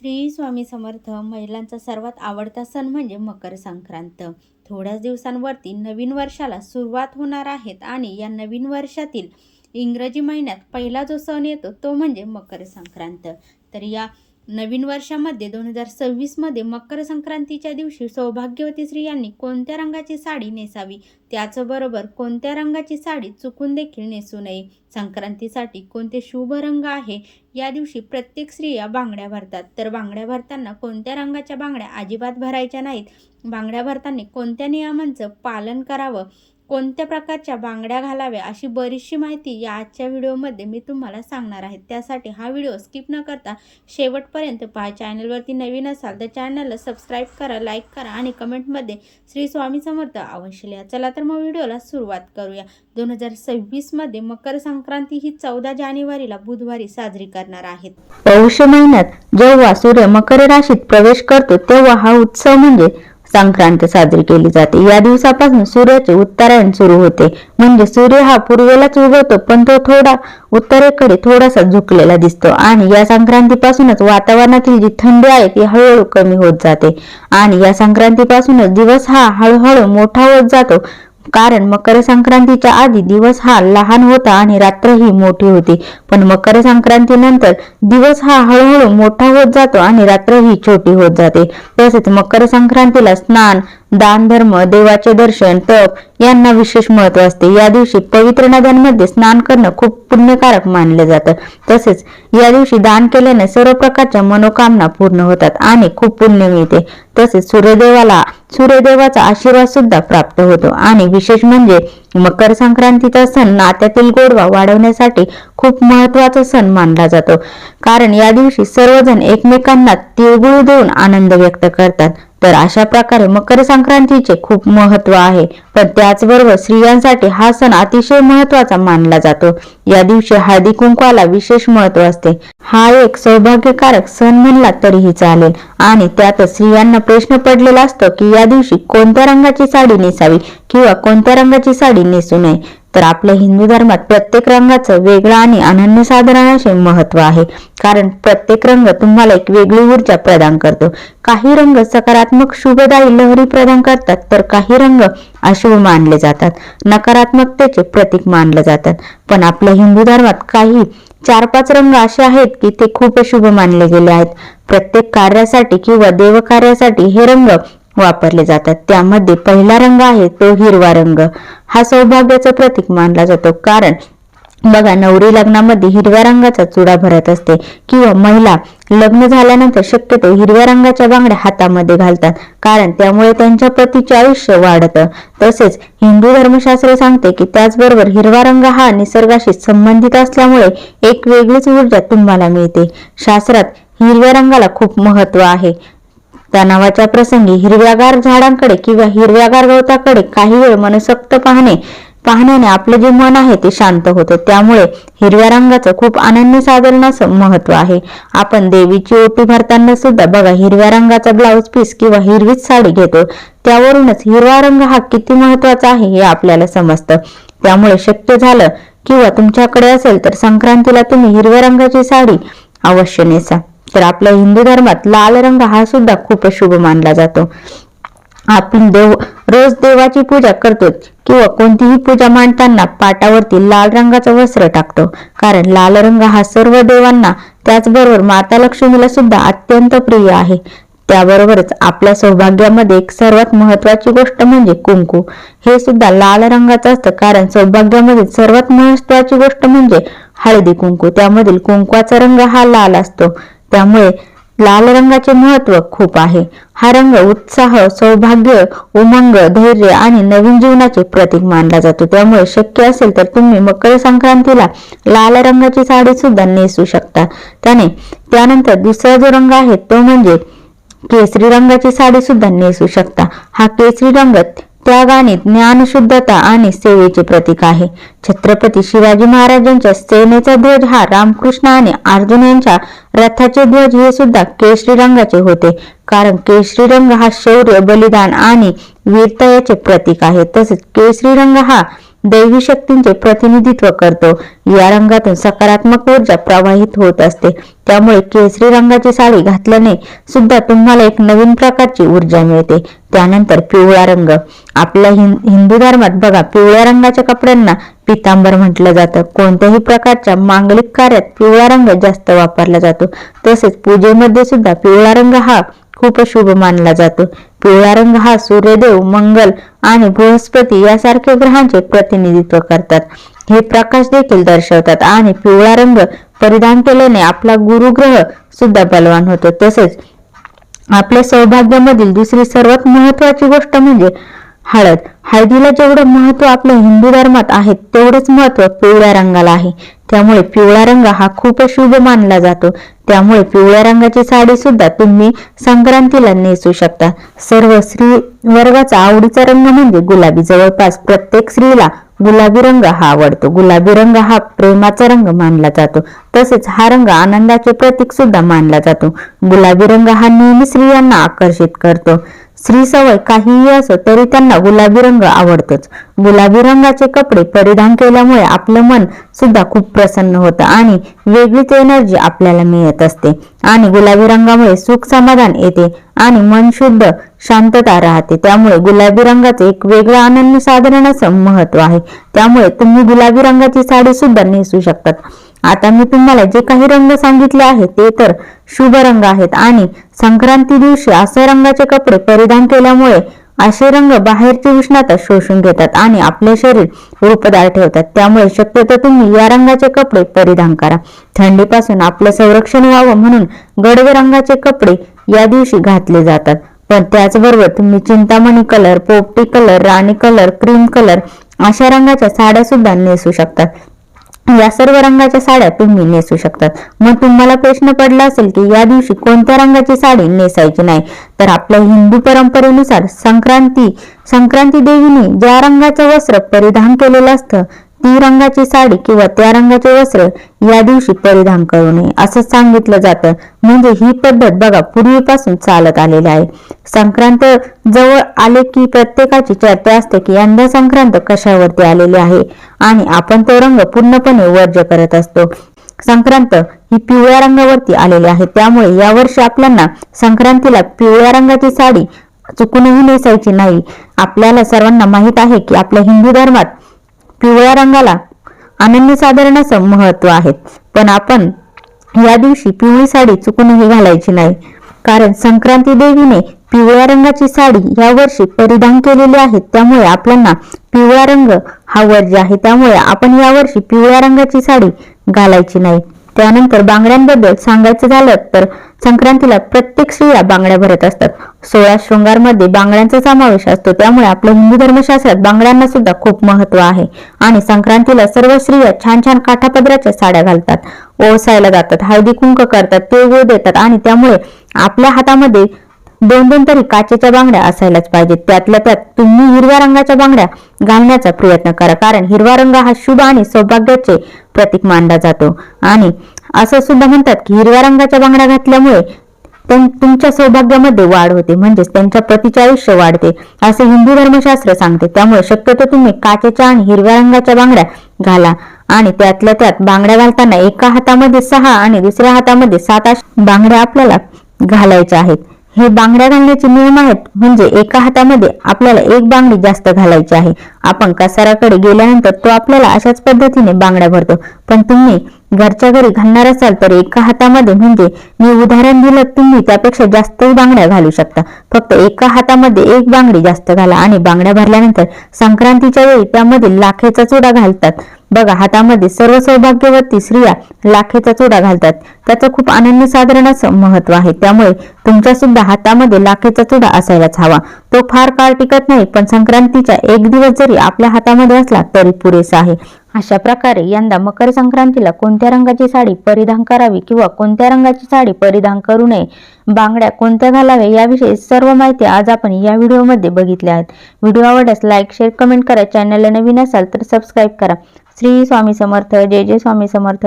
श्री स्वामी समर्थ महिलांचा सर्वात आवडता सण म्हणजे मकर संक्रांत. थोड्याच दिवसांवरती नवीन वर्षाला सुरुवात होणार आहेत आणि या नवीन वर्षातील इंग्रजी महिन्यात पहिला जो सण येतो तो म्हणजे मकर संक्रांत. तर या नवीन वर्षामध्ये दोन हजार सव्वीसमध्ये मकर संक्रांतीच्या दिवशी सौभाग्यवती स्त्रियांनी कोणत्या रंगाची साडी नेसावी? त्याचबरोबर कोणत्या रंगाची साडी चुकून देखील नेसू नये? संक्रांतीसाठी कोणते शुभ रंग आहे? या दिवशी प्रत्येक स्त्रिया बांगड्या भरतात. तर बांगड्या भरताना कोणत्या रंगाच्या बांगड्या अजिबात भरायच्या नाहीत? बांगड्या भरताना कोणत्या नियमांचं पालन करावं? कोणत्या प्रकारच्या बांगड्या घालाव्या अशी बरीचशी माहिती या आजच्या व्हिडिओमध्ये मी तुम्हाला सांगणार आहे. त्यासाठी हा व्हिडिओ स्किप न करता शेवटपर्यंत पहा. चॅनलवरती नवीन असाल तर चॅनलला सबस्क्राईब करा लाईक करा आणि कमेंटमध्ये श्री स्वामी समर्थ अवश्य लिहा. चला तर मग व्हिडिओला सुरुवात करूया. दोन हजार सव्वीसमध्ये मकर संक्रांती ही चौदा जानेवारीला बुधवारी साजरी करणार आहेत. पौष महिन्यात जेव्हा सूर्य मकर राशीत प्रवेश करतो तेव्हा हा उत्सव म्हणजे संक्रांत साजरी केली जाते. या दिवसापासून सूर्याचे उत्तरायण सुरू होते. म्हणजे सूर्य हा पूर्वेलाच उगवतो पण तो थोडा उत्तरेकडे थोडासा झुकलेला दिसतो. आणि या संक्रांतीपासूनच वातावरणातील जी थंडी आहे ती हळूहळू कमी होत जाते. आणि या संक्रांतीपासूनच दिवस हा हळूहळू मोठा होत जातो. कारण मकर संक्रांतीच्या आधी दिवस हा लहान होता आणि रात्र ही मोठी होती. पण मकर संक्रांतीनंतर दिवस हा हळूहळू मोठा होत जातो आणि रात्र ही छोटी होत जाते. तसेच मकर संक्रांतीला स्नान दान धर्म देवाचे दर्शन तप यांना विशेष महत्त्व असते. या दिवशी पवित्र नद्यांमध्ये स्नान करणं खूप पुण्यकारक मानलं जातं. तसेच या दिवशी दान केल्याने सर्व प्रकारच्या मनोकामना पूर्ण होतात आणि खूप पुण्य मिळते. तसेच सूर्यदेवाला सूर्यदेवाचा आशीर्वाद सुद्धा प्राप्त होतो. आणि विशेष म्हणजे मकर संक्रांतीचा सण नात्यातील गोडवा वाढवण्यासाठी खूप महत्त्वाचा सण मानला जातो. कारण या दिवशी सर्वजण एकमेकांना तिळगुळ देऊन आनंद व्यक्त करतात. तर अशा प्रकारे मकर संक्रांतीचे खूप महत्त्व आहे. पण त्याचबरोबर स्त्रियांसाठी हा सण अतिशय महत्त्वाचा मानला जातो. या दिवशी हळदी कुंकवाला विशेष महत्त्व असते. हा एक सौभाग्यकारक सण म्हणला तरीही चालेल. आणि त्यात स्त्रियांना प्रश्न पडलेला असतो की या दिवशी कोणत्या रंगाची साडी नेसावी किंवा कोणत्या रंगाची साडी नेसू नये. तर आपल्या हिंदू धर्मात प्रत्येक रंगाचं वेगळं आणि अनन्यसाधारण असे महत्त्व आहे. कारण प्रत्येक रंग तुम्हाला एक वेगळी ऊर्जा प्रदान करतो. काही रंग सकारात्मक शुभदायी लहरी प्रदान करतात तर काही रंग अशुभ मानले जातात. नकारात्मकतेचे प्रतीक मानले जातात. पण आपल्या हिंदू धर्मात काही चार पाच रंग असे आहेत की ते खूप शुभ मानले गेले आहेत. प्रत्येक कार्यासाठी किंवा देवकार्यासाठी हे रंग वापरले जातात. त्यामध्ये पहिला रंग आहे तो हिरवा रंग. हा सौभाग्याचं प्रतीक मानला जातो. कारण बघा नवरी लग्नामध्ये हिरव्या रंगाचा चुडा भरत असते किंवा महिला लग्न झाल्यानंतर शक्यतो हिरव्या रंगाच्या बांगड्या हातामध्ये घालतात. कारण त्यामुळे त्यांच्या पतीचे आयुष्य वाढतं. तसेच हिंदू धर्मशास्त्र सांगते की त्याचबरोबर हिरवा रंग हा निसर्गाशी संबंधित असल्यामुळे एक वेगळीच ऊर्जा तुम्हाला मिळते. शास्त्रात हिरव्या रंगाला खूप महत्त्व आहे. तणावाच्या प्रसंगी हिरव्यागार झाडांकडे किंवा हिरव्यागार गवताकडे काही वेळ मनसक्त पाहणे पाहण्याने आपले जे मन आहे ते शांत होते. त्यामुळे हिरव्या रंगाचं खूप अनन्यसाधारण असं महत्त्व आहे. आपण देवीची ओटी भरताना सुद्धा बघा हिरव्या रंगाचा ब्लाऊज पीस किंवा हिरवीच साडी घेतो. त्यावरूनच हिरवा रंग हा किती महत्त्वाचा आहे हे आपल्याला समजतं. त्यामुळे शक्य झालं किंवा तुमच्याकडे असेल तर संक्रांतीला तुम्ही हिरव्या रंगाची साडी अवश्य नेसा. तर आपल्या हिंदू धर्मात लाल रंग हा सुद्धा खूप शुभ मानला जातो. आपण देव रोज देवाची पूजा करतो किंवा कोणतीही पूजा मांडताना पाटावरती लाल रंगाचं वस्त्र टाकतो. कारण लाल रंग हा सर्व देवांना त्याचबरोबर माता लक्ष्मीला सुद्धा अत्यंत प्रिय आहे. त्याबरोबरच आपल्या सौभाग्यामध्ये एक सर्वात महत्वाची गोष्ट म्हणजे कुंकू. हे सुद्धा लाल रंगाचं असतं कारण सौभाग्यामध्ये सर्वात महत्वाची गोष्ट म्हणजे हळदी कुंकू. त्यामधील कुंकवाचा रंग हा लाल असतो. त्यामुळे लाल रंगाचे महत्त्व खूप आहे. हा रंग उत्साह सौभाग्य उमंग धैर्य आणि नवीन जीवनाचे प्रतीक मानला जातो. त्यामुळे शक्य असेल तर तुम्ही मकर संक्रांतीला लाल रंगाची साडी सुद्धा नेसू शकता. त्याने त्यानंतर दुसरा जो रंग आहे तो म्हणजे केसरी रंगाची साडी सुद्धा नेसू शकता. हा केसरी रंग त्याग आणि ज्ञानशुद्धता आणि सेवेचे प्रतीक आहे. छत्रपती शिवाजी महाराजांच्या सेनेचा ध्वज हा रामकृष्ण आणि अर्जुन यांच्या रथाचे ध्वज हे सुद्धा केशरी रंगाचे होते. कारण केशरी रंग हा शौर्य बलिदान आणि वीरता याचे प्रतीक आहे. तसेच केशरी रंग हा दैवी शक्तींचे प्रतिनिधित्व करतो. या रंगातून सकारात्मक ऊर्जा प्रवाहित होत असते. त्यामुळे केसरी रंगाची साडी घातल्याने सुद्धा तुम्हाला एक नवीन प्रकारची ऊर्जा मिळते. त्यानंतर पिवळा रंग. आपल्या हिंदू धर्मात बघा पिवळ्या रंगाच्या कपड्यांना पितांबर म्हटलं जातं. कोणत्याही प्रकारच्या मांगलिक कार्यात पिवळा रंग जास्त वापरला जातो. तसेच पूजेमध्ये सुद्धा पिवळा रंग हा खूप शुभ मानला जातो. पिवळा रंग हा सूर्यदेव मंगल आणि बृहस्पती यासारख्या ग्रहांचे प्रतिनिधित्व करतात. हे प्रकाश देखील दर्शवतात आणि पिवळा रंग परिधान केल्याने आपला गुरुग्रह सुद्धा बलवान होतो. तसेच आपल्या सौभाग्यामधील दुसरी सर्वात महत्वाची गोष्ट म्हणजे हळद. हळदीला जेवढं महत्त्व आपल्या हिंदू धर्मात आहे तेवढंच महत्त्व पिवळ्या रंगाला आहे. त्यामुळे पिवळा रंग हा खूप शुभ मानला जातो. त्यामुळे पिवळ्या रंगाची साडी सुद्धा तुम्ही संक्रांतीला नेसू शकता. सर्व स्त्री वर्गाचा आवडीचा रंग म्हणजे गुलाबी. जवळपास प्रत्येक स्त्रीला गुलाबी रंग हा आवडतो. गुलाबी रंग हा प्रेमाचा रंग मानला जातो. तसेच हा रंग आनंदाचे प्रतीक सुद्धा मानला जातो. गुलाबी रंग हा नेहमी स्त्रियांना आकर्षित करतो. स्त्री सवय काहीही असो तरी त्यांना गुलाबी रंग आवडतोच. गुलाबी रंगाचे कपडे परिधान केल्यामुळे आपलं मन सुद्धा खूप प्रसन्न होतं आणि वेगळीच एनर्जी आपल्याला मिळत असते. आणि गुलाबी रंगामुळे सुख समाधान येते आणि मन शुद्ध शांतता राहते. त्यामुळे गुलाबी रंगाचे एक वेगळं अनन्य साधारण असं महत्त्व आहे. त्यामुळे तुम्ही गुलाबी रंगाची साडी सुद्धा नेसू शकतात. आता मी तुम्हाला जे काही रंग सांगितले आहेत ते तर शुभ रंग आहेत. आणि संक्रांती दिवशी असे रंगाचे कपडे परिधान केल्यामुळे असे रंग बाहेरची उष्णता शोषून घेतात आणि आपले शरीर रूपदार ठेवतात. त्यामुळे शक्यतो तुम्ही या रंगाचे कपडे परिधान करा. थंडीपासून आपलं संरक्षण व्हावं म्हणून गडवे रंगाचे कपडे या दिवशी घातले जातात. पण त्याचबरोबर तुम्ही चिंतामणी कलर पोपटी कलर राणी कलर क्रीम कलर अशा रंगाच्या साड्या सुद्धा नेसू शकतात या सर्व रंगाच्या साड्या तुम्ही नेसू शकतात. मग तुम्हाला प्रश्न पडला असेल की या दिवशी कोणत्या रंगाची साडी नेसायची नाही? तर आपल्या हिंदू परंपरेनुसार संक्रांती संक्रांती देवीने ज्या रंगाचं वस्त्र परिधान केलेलं असतं ती रंगाची साडी किंवा त्या रंगाचे वस्त्र या दिवशी परिधान करू नये असं सांगितलं जातं. म्हणजे ही पद्धत बघा पूर्वीपासून चालत आलेली आहे. संक्रांत जवळ आले की प्रत्येकाची चर्चा असते की यंदा संक्रांत कशावरती आलेली आहे आणि आपण तो रंग पूर्णपणे वर्ज करत असतो. संक्रांत ही पिवळ्या रंगावरती आलेली आहे. त्यामुळे यावर्षी आपल्याला संक्रांतीला पिवळ्या रंगाची साडी चुकूनही नेसायची नाही. आपल्याला सर्वांना माहीत आहे की आपल्या हिंदू धर्मात पिवळ्या रंगाला. अनन्यसाधारण असं महत्त्व आहे. पण आपण या दिवशी पिवळी साडी चुकूनही घालायची नाही. कारण संक्रांती देवीने पिवळ्या रंगाची साडी या वर्षी परिधान केलेली आहे. त्यामुळे आपल्याला पिवळा रंग हा वर्ज आहे. त्यामुळे आपण यावर्षी पिवळ्या रंगाची साडी घालायची नाही. त्यानंतर बांगड्यांबद्दल सांगायचं झालं तर संक्रांतीला प्रत्येक स्त्रिया बांगड्या भरत असतात. सोळा शृंगारमध्ये बांगड्यांचा समावेश असतो. त्यामुळे आपल्या हिंदू धर्मशास्त्रात बांगड्यांना सुद्धा खूप महत्त्व आहे. आणि संक्रांतीला सर्व स्त्रिया छान छान काठापदराच्या साड्या घालतात. ओसायला जातात हळदी कुंक करतात तिळगुळ देतात आणि त्यामुळे आपल्या हातामध्ये दोन दोन तरी काचेच्या बांगड्या असायलाच पाहिजेत. त्यातल्या त्यात तुम्ही हिरव्या रंगाच्या बांगड्या घालण्याचा प्रयत्न करा कारण हिरवा रंग हा शुभ आणि सौभाग्याचे प्रतीक मानला जातो. आणि असं सुद्धा म्हणतात की हिरव्या रंगाच्या बांगड्या घातल्यामुळे तुमच्या सौभाग्यामध्ये वाढ होते म्हणजेच त्यांच्या पतीचे आयुष्य वाढते. असे हिंदू धर्मशास्त्र सांगते. त्यामुळे शक्यतो तुम्ही काचेच्या आणि हिरव्या रंगाच्या बांगड्या घाला आणि त्यातल्या त्यात बांगड्या घालताना एका हातामध्ये सहा आणि दुसऱ्या हातामध्ये सात आश बांगड्या आपल्याला घालायच्या आहेत. हे बांगड्या घालण्याचे नियम आहेत. म्हणजे एका हातामध्ये आपल्याला एक बांगडी जास्त घालायची आहे. आपण कसाराकडे गेल्यानंतर तो आपल्याला अशाच पद्धतीने बांगड्या भरतो. पण तुम्ही घरच्या घरी घालणार असाल तर एका हातामध्ये म्हणजे मी उदाहरण दिलं तुम्ही त्यापेक्षा जास्तही बांगड्या घालू शकता. फक्त एका हातामध्ये एक बांगडी जास्त घाला आणि बांगड्या भरल्यानंतर संक्रांतीच्या वेळी त्यामध्ये लाखेचा चुडा घालतात. बघा हातामध्ये सर्व सौभाग्यवती स्त्रिया लाखेचा चुडा घालतात. त्याचं खूप अनन्य साधारण असं महत्त्व आहे. त्यामुळे तुमच्या सुद्धा हातामध्ये लाखेचा चुडा असायलाच हवा. तो फार काळ टिकत नाही पण संक्रांतीचा एक दिवस जरी आपल्या हातामध्ये असला तरी पुरेसा आहे. अशा प्रकारे यंदा मकर संक्रांतीला कोणत्या रंगाची साडी परिधान करावी किंवा कोणत्या रंगाची साडी परिधान करू नये? बांगड्या कोणत्या घालाव्या याविषयी सर्व माहिती आज आपण या व्हिडिओमध्ये बघितल्या आहेत. व्हिडिओ आवडल्यास लाईक शेअर कमेंट करा. चॅनलला नवीन असाल तर सबस्क्राईब करा. श्री स्वामी समर्थ. जय जय स्वामी समर्थ.